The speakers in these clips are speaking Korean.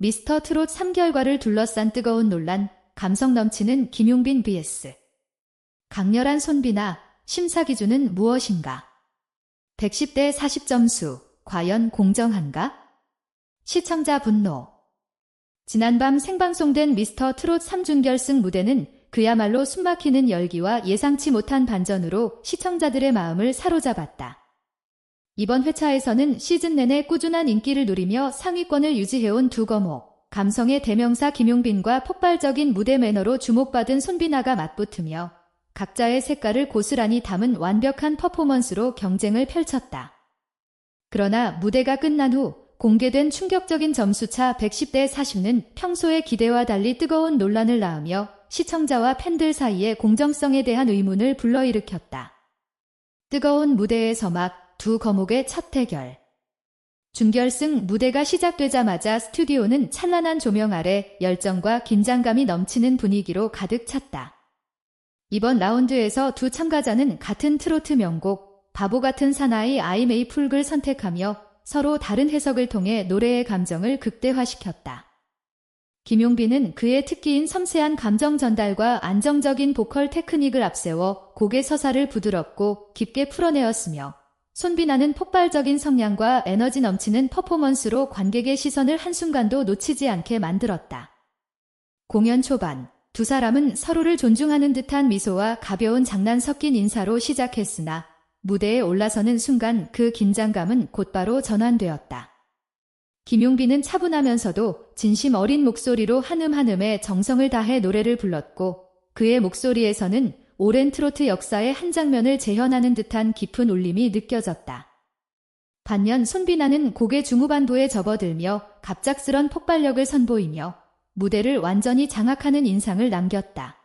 미스터 트롯 3결과를 둘러싼 뜨거운 논란, 감성 넘치는 김용빈 vs. 강렬한 손비나 심사 기준은 무엇인가? 110대 40점수, 과연 공정한가? 시청자 분노. 지난밤 생방송된 미스터 트롯 3준결승 무대는 그야말로 숨막히는 열기와 예상치 못한 반전으로 시청자들의 마음을 사로잡았다. 이번 회차에서는 시즌 내내 꾸준한 인기를 누리며 상위권을 유지해온 두 거목, 감성의 대명사 김용빈과 폭발적인 무대 매너로 주목받은 손비나가 맞붙으며 각자의 색깔을 고스란히 담은 완벽한 퍼포먼스로 경쟁을 펼쳤다. 그러나 무대가 끝난 후 공개된 충격적인 점수차 110대 40는 평소의 기대와 달리 뜨거운 논란을 낳으며 시청자와 팬들 사이의 공정성에 대한 의문을 불러일으켰다. 뜨거운 무대에서 막 두 거목의 첫 대결. 준결승 무대가 시작되자마자 스튜디오는 찬란한 조명 아래 열정과 긴장감이 넘치는 분위기로 가득 찼다. 이번 라운드에서 두 참가자는 같은 트로트 명곡 바보 같은 사나이 아이메이 풀글 선택하며 서로 다른 해석을 통해 노래의 감정을 극대화시켰다. 김용빈은 그의 특기인 섬세한 감정 전달과 안정적인 보컬 테크닉을 앞세워 곡의 서사를 부드럽고 깊게 풀어내었으며 손비나는 폭발적인 성량과 에너지 넘치는 퍼포먼스로 관객의 시선을 한순간도 놓치지 않게 만들었다. 공연 초반 두 사람은 서로를 존중하는 듯한 미소와 가벼운 장난 섞인 인사로 시작했으나 무대에 올라서는 순간 그 긴장감은 곧바로 전환되었다. 김용빈은 차분하면서도 진심 어린 목소리로 한음 한음에 정성을 다해 노래를 불렀고 그의 목소리에서는 오랜 트로트 역사의 한 장면을 재현하는 듯한 깊은 울림이 느껴졌다. 반면 손비나는 곡의 중후반부에 접어들며 갑작스런 폭발력을 선보이며 무대를 완전히 장악하는 인상을 남겼다.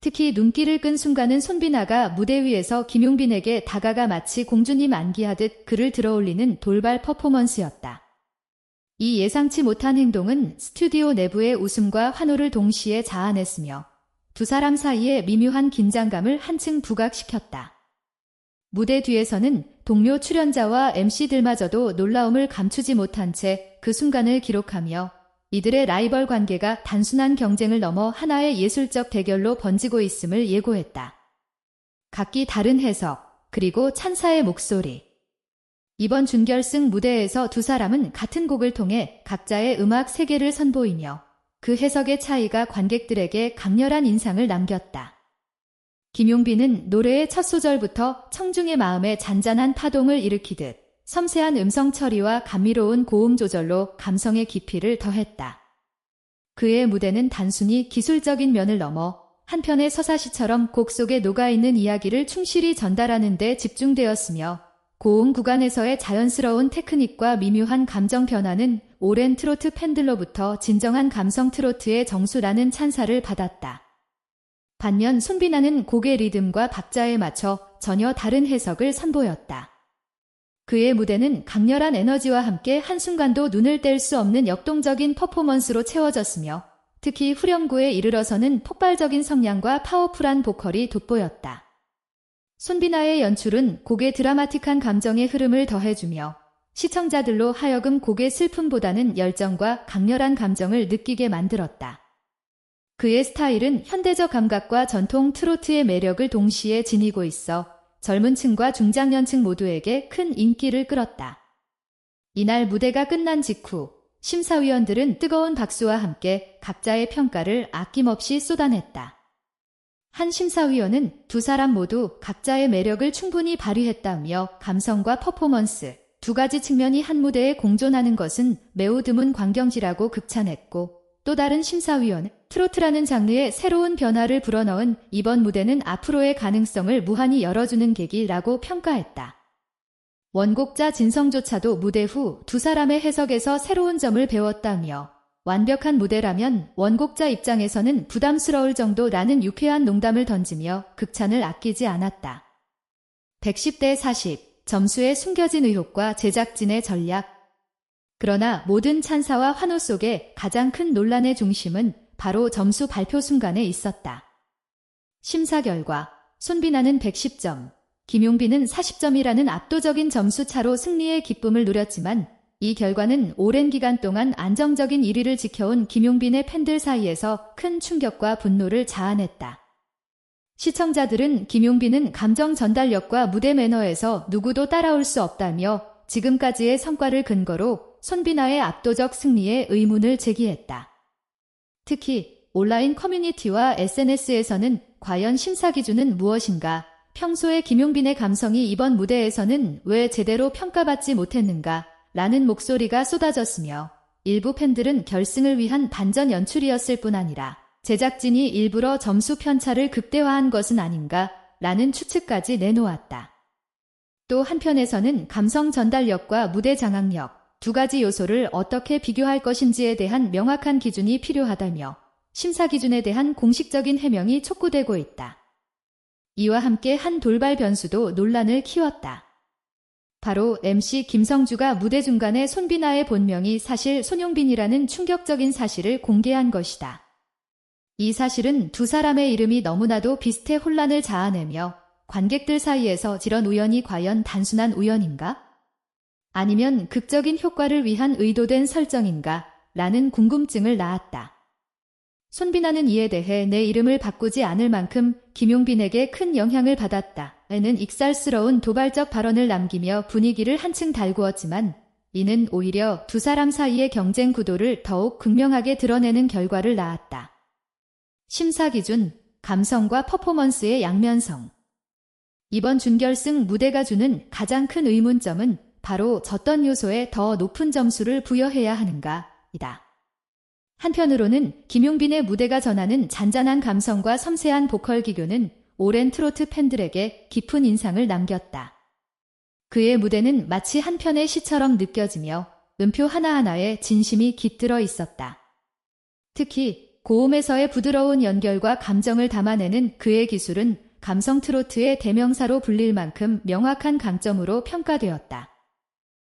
특히 눈길을 끈 순간은 손비나가 무대 위에서 김용빈에게 다가가 마치 공주님 안기하듯 그를 들어올리는 돌발 퍼포먼스였다. 이 예상치 못한 행동은 스튜디오 내부의 웃음과 환호를 동시에 자아냈으며 두 사람 사이의 미묘한 긴장감을 한층 부각시켰다. 무대 뒤에서는 동료 출연자와 MC들마저도 놀라움을 감추지 못한 채 그 순간을 기록하며 이들의 라이벌 관계가 단순한 경쟁을 넘어 하나의 예술적 대결로 번지고 있음을 예고했다. 각기 다른 해석, 그리고 찬사의 목소리. 이번 준결승 무대에서 두 사람은 같은 곡을 통해 각자의 음악 세계를 선보이며 그 해석의 차이가 관객들에게 강렬한 인상을 남겼다. 김용빈은 노래의 첫 소절부터 청중의 마음에 잔잔한 파동을 일으키듯 섬세한 음성 처리와 감미로운 고음 조절로 감성의 깊이를 더했다. 그의 무대는 단순히 기술적인 면을 넘어 한편의 서사시처럼 곡 속에 녹아있는 이야기를 충실히 전달하는 데 집중되었으며 고음 구간에서의 자연스러운 테크닉과 미묘한 감정 변화는 오랜 트로트 팬들로부터 진정한 감성 트로트의 정수라는 찬사를 받았다. 반면 손비나는 곡의 리듬과 박자에 맞춰 전혀 다른 해석을 선보였다. 그의 무대는 강렬한 에너지와 함께 한순간도 눈을 뗄 수 없는 역동적인 퍼포먼스로 채워졌으며 특히 후렴구에 이르러서는 폭발적인 성량과 파워풀한 보컬이 돋보였다. 손비나의 연출은 곡의 드라마틱한 감정의 흐름을 더해주며 시청자들로 하여금 곡의 슬픔보다는 열정과 강렬한 감정을 느끼게 만들었다. 그의 스타일은 현대적 감각과 전통 트로트의 매력을 동시에 지니고 있어 젊은 층과 중장년층 모두에게 큰 인기를 끌었다. 이날 무대가 끝난 직후 심사위원들은 뜨거운 박수와 함께 각자의 평가를 아낌없이 쏟아냈다. 한 심사위원은 두 사람 모두 각자의 매력을 충분히 발휘했다며 감성과 퍼포먼스 두 가지 측면이 한 무대에 공존하는 것은 매우 드문 광경지라고 극찬했고 또 다른 심사위원 트로트라는 장르의 새로운 변화를 불어넣은 이번 무대는 앞으로의 가능성을 무한히 열어주는 계기라고 평가했다. 원곡자 진성조차도 무대 후 두 사람의 해석에서 새로운 점을 배웠다며 완벽한 무대라면 원곡자 입장에서는 부담스러울 정도라는 유쾌한 농담을 던지며 극찬을 아끼지 않았다. 110대 40 점수에 숨겨진 의혹과 제작진의 전략 그러나 모든 찬사와 환호 속에 가장 큰 논란의 중심은 바로 점수 발표 순간에 있었다. 심사 결과 손비나는 110점, 김용빈은 40점이라는 압도적인 점수 차로 승리의 기쁨을 누렸지만 이 결과는 오랜 기간 동안 안정적인 1위를 지켜온 김용빈의 팬들 사이에서 큰 충격과 분노를 자아냈다. 시청자들은 김용빈은 감정 전달력과 무대 매너에서 누구도 따라올 수 없다며 지금까지의 성과를 근거로 손비나의 압도적 승리에 의문을 제기했다. 특히 온라인 커뮤니티와 SNS에서는 과연 심사 기준은 무엇인가? 평소에 김용빈의 감성이 이번 무대에서는 왜 제대로 평가받지 못했는가? 라는 목소리가 쏟아졌으며 일부 팬들은 결승을 위한 반전 연출이었을 뿐 아니라 제작진이 일부러 점수 편차를 극대화한 것은 아닌가? 라는 추측까지 내놓았다. 또 한편에서는 감성 전달력과 무대 장악력 두 가지 요소를 어떻게 비교할 것인지에 대한 명확한 기준이 필요하다며 심사 기준에 대한 공식적인 해명이 촉구되고 있다. 이와 함께 한 돌발 변수도 논란을 키웠다. 바로 MC 김성주가 무대 중간에 손비나의 본명이 사실 손용빈이라는 충격적인 사실을 공개한 것이다. 이 사실은 두 사람의 이름이 너무나도 비슷해 혼란을 자아내며 관객들 사이에서 이런 우연이 과연 단순한 우연인가? 아니면 극적인 효과를 위한 의도된 설정인가? 라는 궁금증을 낳았다. 손비나는 이에 대해 내 이름을 바꾸지 않을 만큼 김용빈에게 큰 영향을 받았다. 에는 익살스러운 도발적 발언을 남기며 분위기를 한층 달구었지만 이는 오히려 두 사람 사이의 경쟁 구도를 더욱 극명하게 드러내는 결과를 낳았다. 심사 기준, 감성과 퍼포먼스의 양면성. 이번 준결승 무대가 주는 가장 큰 의문점은 바로 졌던 요소에 더 높은 점수를 부여해야 하는가, 이다. 한편으로는 김용빈의 무대가 전하는 잔잔한 감성과 섬세한 보컬 기교는 오랜 트로트 팬들에게 깊은 인상을 남겼다. 그의 무대는 마치 한 편의 시처럼 느껴지며 음표 하나하나에 진심이 깃들어 있었다. 특히 고음에서의 부드러운 연결과 감정을 담아내는 그의 기술은 감성 트로트의 대명사로 불릴 만큼 명확한 강점으로 평가되었다.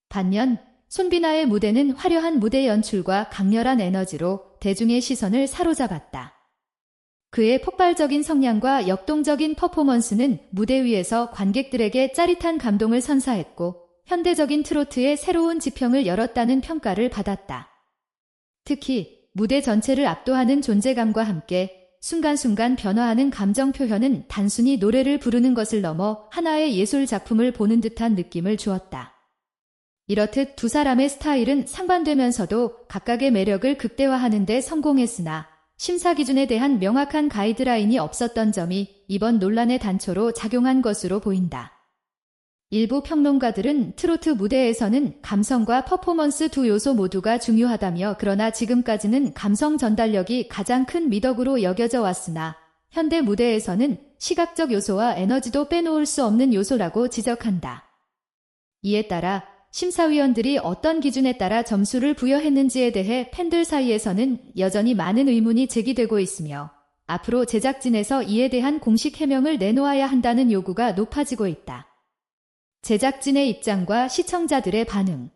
반면 손비나의 무대는 화려한 무대 연출과 강렬한 에너지로 대중의 시선을 사로잡았다. 그의 폭발적인 성량과 역동적인 퍼포먼스는 무대 위에서 관객들에게 짜릿한 감동을 선사했고 현대적인 트로트의 새로운 지평을 열었다는 평가를 받았다. 특히 무대 전체를 압도하는 존재감과 함께 순간순간 변화하는 감정 표현은 단순히 노래를 부르는 것을 넘어 하나의 예술 작품을 보는 듯한 느낌을 주었다. 이렇듯 두 사람의 스타일은 상반되면서도 각각의 매력을 극대화하는 데 성공했으나 심사 기준에 대한 명확한 가이드라인이 없었던 점이 이번 논란의 단초로 작용한 것으로 보인다. 일부 평론가들은 트로트 무대에서는 감성과 퍼포먼스 두 요소 모두가 중요하다며 그러나 지금까지는 감성 전달력이 가장 큰 미덕으로 여겨져 왔으나 현대 무대에서는 시각적 요소와 에너지도 빼놓을 수 없는 요소라고 지적한다. 이에 따라 심사위원들이 어떤 기준에 따라 점수를 부여했는지에 대해 팬들 사이에서는 여전히 많은 의문이 제기되고 있으며 앞으로 제작진에서 이에 대한 공식 해명을 내놓아야 한다는 요구가 높아지고 있다. 제작진의 입장과 시청자들의 반응.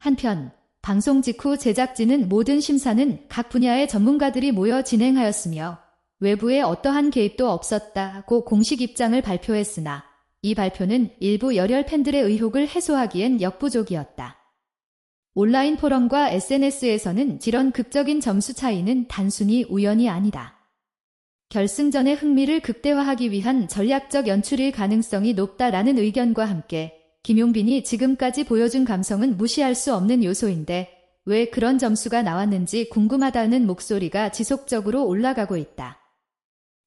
한편, 방송 직후 제작진은 모든 심사는 각 분야의 전문가들이 모여 진행하였으며 외부의 어떠한 개입도 없었다고 공식 입장을 발표했으나 이 발표는 일부 열혈 팬들의 의혹을 해소하기엔 역부족이었다. 온라인 포럼과 SNS에서는 이런 극적인 점수 차이는 단순히 우연이 아니다. 결승전의 흥미를 극대화하기 위한 전략적 연출일 가능성이 높다라는 의견과 함께 김용빈이 지금까지 보여준 감성은 무시할 수 없는 요소인데 왜 그런 점수가 나왔는지 궁금하다는 목소리가 지속적으로 올라가고 있다.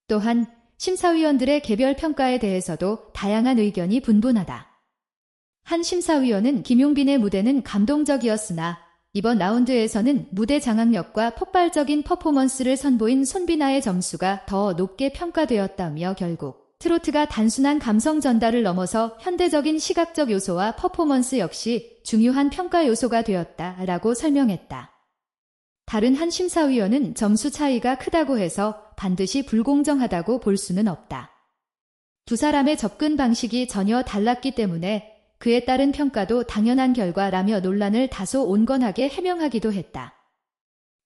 또한 심사위원들의 개별 평가에 대해서도 다양한 의견이 분분하다. 한 심사위원은 김용빈의 무대는 감동적이었으나 이번 라운드에서는 무대 장악력과 폭발적인 퍼포먼스를 선보인 손비나의 점수가 더 높게 평가되었다며 결국 트로트가 단순한 감성 전달을 넘어서 현대적인 시각적 요소와 퍼포먼스 역시 중요한 평가 요소가 되었다라고 설명했다. 다른 한 심사위원은 점수 차이가 크다고 해서 반드시 불공정하다고 볼 수는 없다. 두 사람의 접근 방식이 전혀 달랐기 때문에 그에 따른 평가도 당연한 결과라며 논란을 다소 온건하게 해명하기도 했다.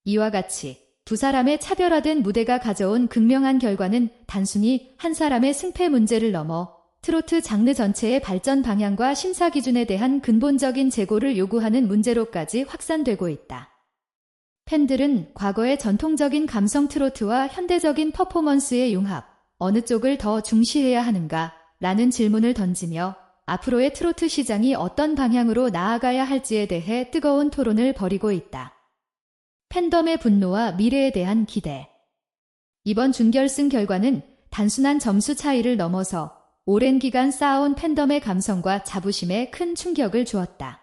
이와 같이 두 사람의 차별화된 무대가 가져온 극명한 결과는 단순히 한 사람의 승패 문제를 넘어 트로트 장르 전체의 발전 방향과 심사 기준에 대한 근본적인 재고를 요구하는 문제로까지 확산되고 있다. 팬들은 과거의 전통적인 감성 트로트와 현대적인 퍼포먼스의 융합, 어느 쪽을 더 중시해야 하는가? 라는 질문을 던지며 앞으로의 트로트 시장이 어떤 방향으로 나아가야 할지에 대해 뜨거운 토론을 벌이고 있다. 팬덤의 분노와 미래에 대한 기대. 이번 준결승 결과는 단순한 점수 차이를 넘어서 오랜 기간 쌓아온 팬덤의 감성과 자부심에 큰 충격을 주었다.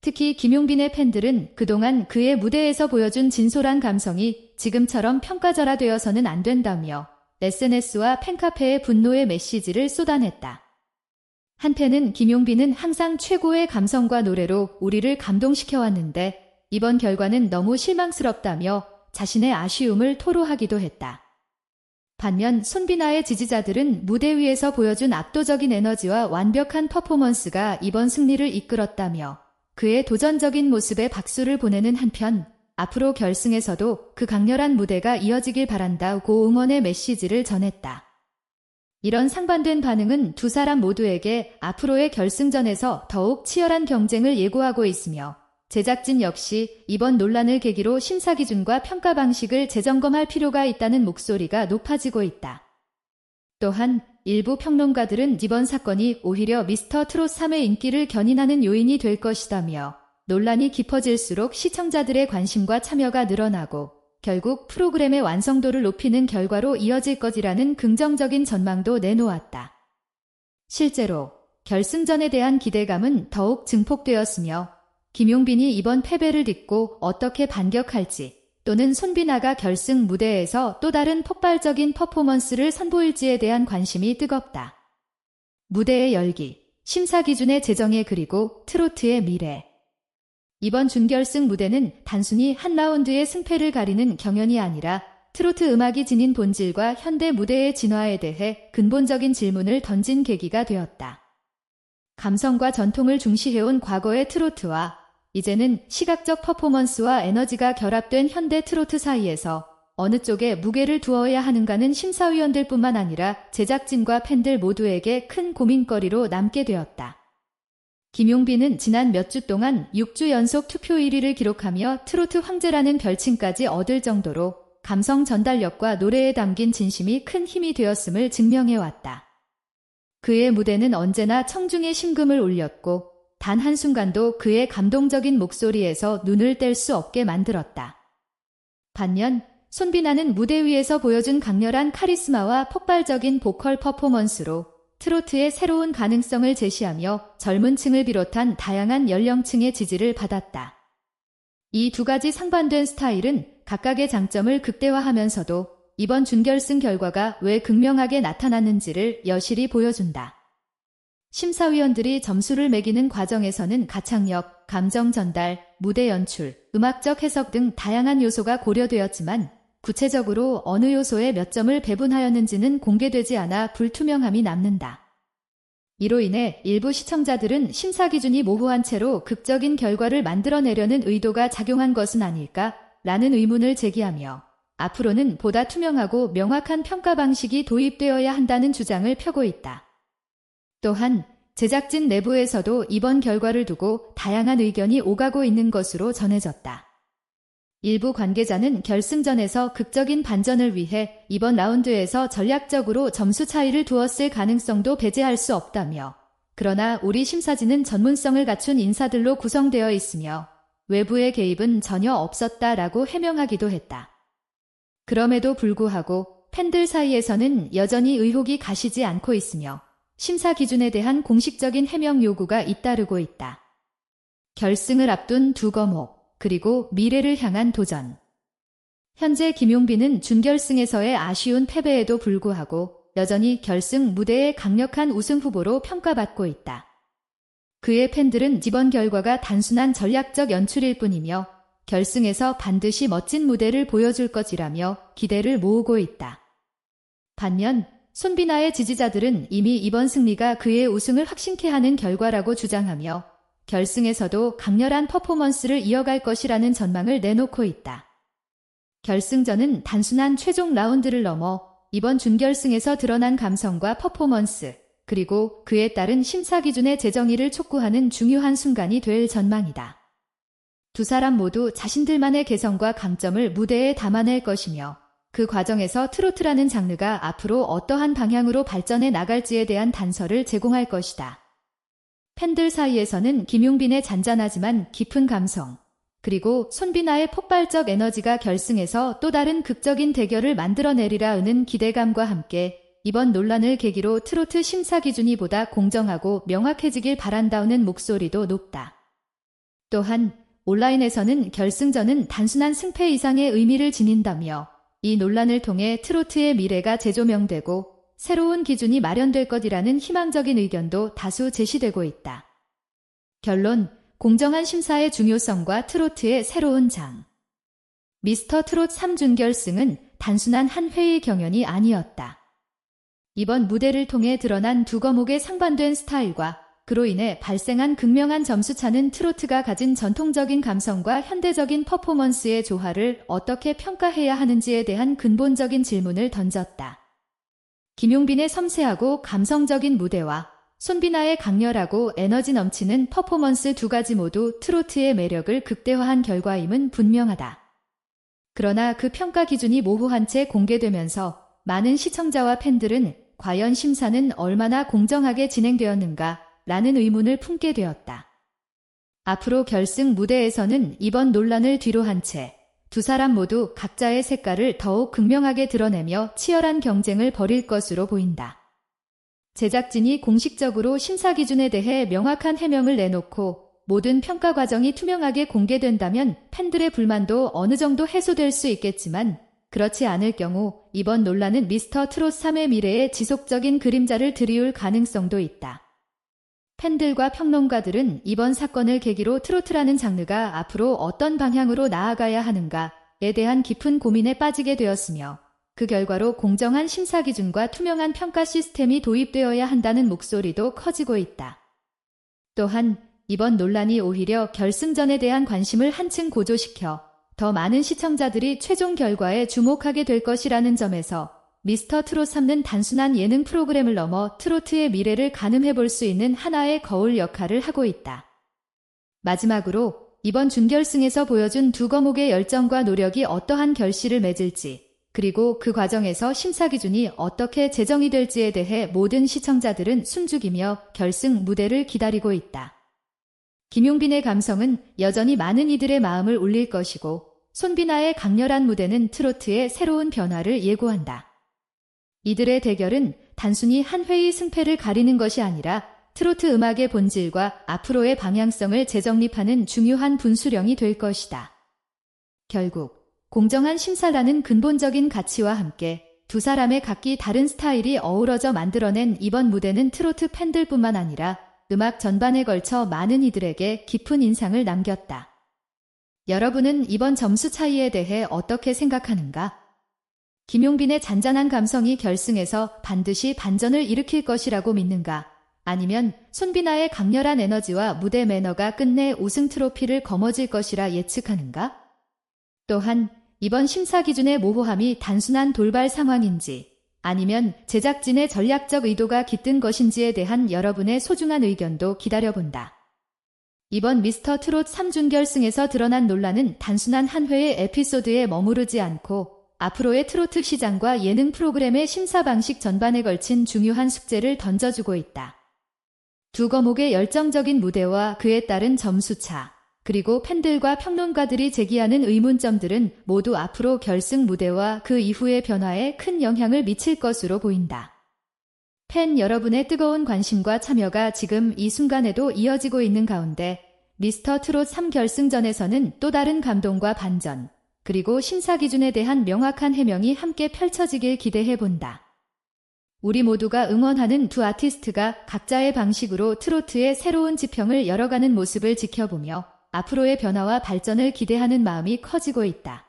특히 김용빈의 팬들은 그동안 그의 무대에서 보여준 진솔한 감성이 지금처럼 평가절하되어서는 안 된다며 SNS와 팬카페의 분노의 메시지를 쏟아냈다. 한편은 김용빈은 항상 최고의 감성과 노래로 우리를 감동시켜왔는데 이번 결과는 너무 실망스럽다며 자신의 아쉬움을 토로하기도 했다. 반면 손비나의 지지자들은 무대 위에서 보여준 압도적인 에너지와 완벽한 퍼포먼스가 이번 승리를 이끌었다며 그의 도전적인 모습에 박수를 보내는 한편 앞으로 결승에서도 그 강렬한 무대가 이어지길 바란다고 응원의 메시지를 전했다. 이런 상반된 반응은 두 사람 모두에게 앞으로의 결승전에서 더욱 치열한 경쟁을 예고하고 있으며 제작진 역시 이번 논란을 계기로 심사 기준과 평가 방식을 재점검할 필요가 있다는 목소리가 높아지고 있다. 또한 일부 평론가들은 이번 사건이 오히려 미스터 트롯 3의 인기를 견인하는 요인이 될 것이다며 논란이 깊어질수록 시청자들의 관심과 참여가 늘어나고 결국 프로그램의 완성도를 높이는 결과로 이어질 것이라는 긍정적인 전망도 내놓았다. 실제로 결승전에 대한 기대감은 더욱 증폭되었으며 김용빈이 이번 패배를 딛고 어떻게 반격할지 또는 손비나가 결승 무대에서 또 다른 폭발적인 퍼포먼스를 선보일지에 대한 관심이 뜨겁다. 무대의 열기, 심사 기준의 재정에 그리고 트로트의 미래. 이번 준결승 무대는 단순히 한 라운드의 승패를 가리는 경연이 아니라 트로트 음악이 지닌 본질과 현대 무대의 진화에 대해 근본적인 질문을 던진 계기가 되었다. 감성과 전통을 중시해온 과거의 트로트와 이제는 시각적 퍼포먼스와 에너지가 결합된 현대 트로트 사이에서 어느 쪽에 무게를 두어야 하는가는 심사위원들 뿐만 아니라 제작진과 팬들 모두에게 큰 고민거리로 남게 되었다. 김용빈은 지난 몇 주 동안 6주 연속 투표 1위를 기록하며 트로트 황제라는 별칭까지 얻을 정도로 감성 전달력과 노래에 담긴 진심이 큰 힘이 되었음을 증명해왔다. 그의 무대는 언제나 청중의 심금을 울렸고 단 한순간도 그의 감동적인 목소리에서 눈을 뗄 수 없게 만들었다. 반면 손비나는 무대 위에서 보여준 강렬한 카리스마와 폭발적인 보컬 퍼포먼스로 트로트의 새로운 가능성을 제시하며 젊은 층을 비롯한 다양한 연령층의 지지를 받았다. 이 두 가지 상반된 스타일은 각각의 장점을 극대화하면서도 이번 준결승 결과가 왜 극명하게 나타났는지를 여실히 보여준다. 심사위원들이 점수를 매기는 과정에서는 가창력, 감정 전달, 무대 연출, 음악적 해석 등 다양한 요소가 고려되었지만 구체적으로 어느 요소에 몇 점을 배분하였는지는 공개되지 않아 불투명함이 남는다. 이로 인해 일부 시청자들은 심사 기준이 모호한 채로 극적인 결과를 만들어내려는 의도가 작용한 것은 아닐까? 라는 의문을 제기하며 앞으로는 보다 투명하고 명확한 평가 방식이 도입되어야 한다는 주장을 펴고 있다. 또한 제작진 내부에서도 이번 결과를 두고 다양한 의견이 오가고 있는 것으로 전해졌다. 일부 관계자는 결승전에서 극적인 반전을 위해 이번 라운드에서 전략적으로 점수 차이를 두었을 가능성도 배제할 수 없다며 그러나 우리 심사진은 전문성을 갖춘 인사들로 구성되어 있으며 외부의 개입은 전혀 없었다라고 해명하기도 했다. 그럼에도 불구하고 팬들 사이에서는 여전히 의혹이 가시지 않고 있으며 심사 기준에 대한 공식적인 해명 요구가 잇따르고 있다. 결승을 앞둔 두 거목, 그리고 미래를 향한 도전. 현재 김용빈은 준결승에서의 아쉬운 패배에도 불구하고 여전히 결승 무대의 강력한 우승 후보로 평가받고 있다. 그의 팬들은 이번 결과가 단순한 전략적 연출일 뿐이며 결승에서 반드시 멋진 무대를 보여줄 것이라며 기대를 모으고 있다. 반면 손비나의 지지자들은 이미 이번 승리가 그의 우승을 확신케 하는 결과라고 주장하며 결승에서도 강렬한 퍼포먼스를 이어갈 것이라는 전망을 내놓고 있다. 결승전은 단순한 최종 라운드를 넘어 이번 준결승에서 드러난 감성과 퍼포먼스, 그리고 그에 따른 심사 기준의 재정의를 촉구하는 중요한 순간이 될 전망이다. 두 사람 모두 자신들만의 개성과 강점을 무대에 담아낼 것이며 그 과정에서 트로트라는 장르가 앞으로 어떠한 방향으로 발전해 나갈지에 대한 단서를 제공할 것이다. 팬들 사이에서는 김용빈의 잔잔하지만 깊은 감성, 그리고 손비나의 폭발적 에너지가 결승에서 또 다른 극적인 대결을 만들어내리라 는 기대감과 함께 이번 논란을 계기로 트로트 심사 기준이 보다 공정하고 명확해지길 바란다는 목소리도 높다. 또한 온라인에서는 결승전은 단순한 승패 이상의 의미를 지닌다며 이 논란을 통해 트로트의 미래가 재조명되고 새로운 기준이 마련될 것이라는 희망적인 의견도 다수 제시되고 있다. 결론, 공정한 심사의 중요성과 트로트의 새로운 장. 미스터 트롯 3준결승은 단순한 한 회의 경연이 아니었다. 이번 무대를 통해 드러난 두 거목의 상반된 스타일과 그로 인해 발생한 극명한 점수차는 트로트가 가진 전통적인 감성과 현대적인 퍼포먼스의 조화를 어떻게 평가해야 하는지에 대한 근본적인 질문을 던졌다. 김용빈의 섬세하고 감성적인 무대와 손비나의 강렬하고 에너지 넘치는 퍼포먼스 두 가지 모두 트로트의 매력을 극대화한 결과임은 분명하다. 그러나 그 평가 기준이 모호한 채 공개되면서 많은 시청자와 팬들은 과연 심사는 얼마나 공정하게 진행되었는가 라는 의문을 품게 되었다. 앞으로 결승 무대에서는 이번 논란을 뒤로 한 채 두 사람 모두 각자의 색깔을 더욱 극명하게 드러내며 치열한 경쟁을 벌일 것으로 보인다. 제작진이 공식적으로 심사 기준에 대해 명확한 해명을 내놓고 모든 평가 과정이 투명하게 공개된다면 팬들의 불만도 어느 정도 해소될 수 있겠지만 그렇지 않을 경우 이번 논란은 미스터 트롯 3의 미래에 지속적인 그림자를 들이울 가능성도 있다. 팬들과 평론가들은 이번 사건을 계기로 트로트라는 장르가 앞으로 어떤 방향으로 나아가야 하는가에 대한 깊은 고민에 빠지게 되었으며 그 결과로 공정한 심사 기준과 투명한 평가 시스템이 도입되어야 한다는 목소리도 커지고 있다. 또한 이번 논란이 오히려 결승전에 대한 관심을 한층 고조시켜 더 많은 시청자들이 최종 결과에 주목하게 될 것이라는 점에서 미스터 트롯 3는 단순한 예능 프로그램을 넘어 트로트의 미래를 가늠해 볼 수 있는 하나의 거울 역할을 하고 있다. 마지막으로 이번 준결승에서 보여준 두 거목의 열정과 노력이 어떠한 결실을 맺을지, 그리고 그 과정에서 심사 기준이 어떻게 제정이 될지에 대해 모든 시청자들은 숨죽이며 결승 무대를 기다리고 있다. 김용빈의 감성은 여전히 많은 이들의 마음을 울릴 것이고, 손비나의 강렬한 무대는 트로트의 새로운 변화를 예고한다. 이들의 대결은 단순히 한 회의 승패를 가리는 것이 아니라 트로트 음악의 본질과 앞으로의 방향성을 재정립하는 중요한 분수령이 될 것이다. 결국 공정한 심사라는 근본적인 가치와 함께 두 사람의 각기 다른 스타일이 어우러져 만들어낸 이번 무대는 트로트 팬들뿐만 아니라 음악 전반에 걸쳐 많은 이들에게 깊은 인상을 남겼다. 여러분은 이번 점수 차이에 대해 어떻게 생각하는가? 김용빈의 잔잔한 감성이 결승에서 반드시 반전을 일으킬 것이라고 믿는가? 아니면 손비나의 강렬한 에너지와 무대 매너가 끝내 우승 트로피를 거머쥘 것이라 예측하는가? 또한 이번 심사 기준의 모호함이 단순한 돌발 상황인지 아니면 제작진의 전략적 의도가 깃든 것인지에 대한 여러분의 소중한 의견도 기다려본다. 이번 미스터 트롯 3준 결승에서 드러난 논란은 단순한 한 회의 에피소드에 머무르지 않고 앞으로의 트로트 시장과 예능 프로그램의 심사 방식 전반에 걸친 중요한 숙제를 던져주고 있다. 두 거목의 열정적인 무대와 그에 따른 점수차, 그리고 팬들과 평론가들이 제기하는 의문점들은 모두 앞으로 결승 무대와 그 이후의 변화에 큰 영향을 미칠 것으로 보인다. 팬 여러분의 뜨거운 관심과 참여가 지금 이 순간에도 이어지고 있는 가운데 미스터 트롯 3결승전에서는 또 다른 감동과 반전, 그리고 심사 기준에 대한 명확한 해명이 함께 펼쳐지길 기대해 본다. 우리 모두가 응원하는 두 아티스트가 각자의 방식으로 트로트의 새로운 지평을 열어가는 모습을 지켜보며 앞으로의 변화와 발전을 기대하는 마음이 커지고 있다.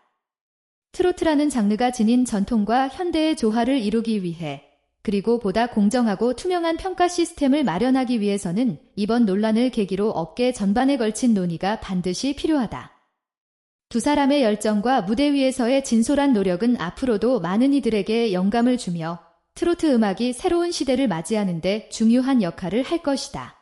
트로트라는 장르가 지닌 전통과 현대의 조화를 이루기 위해 그리고 보다 공정하고 투명한 평가 시스템을 마련하기 위해서는 이번 논란을 계기로 업계 전반에 걸친 논의가 반드시 필요하다. 두 사람의 열정과 무대 위에서의 진솔한 노력은 앞으로도 많은 이들에게 영감을 주며 트로트 음악이 새로운 시대를 맞이하는데 중요한 역할을 할 것이다.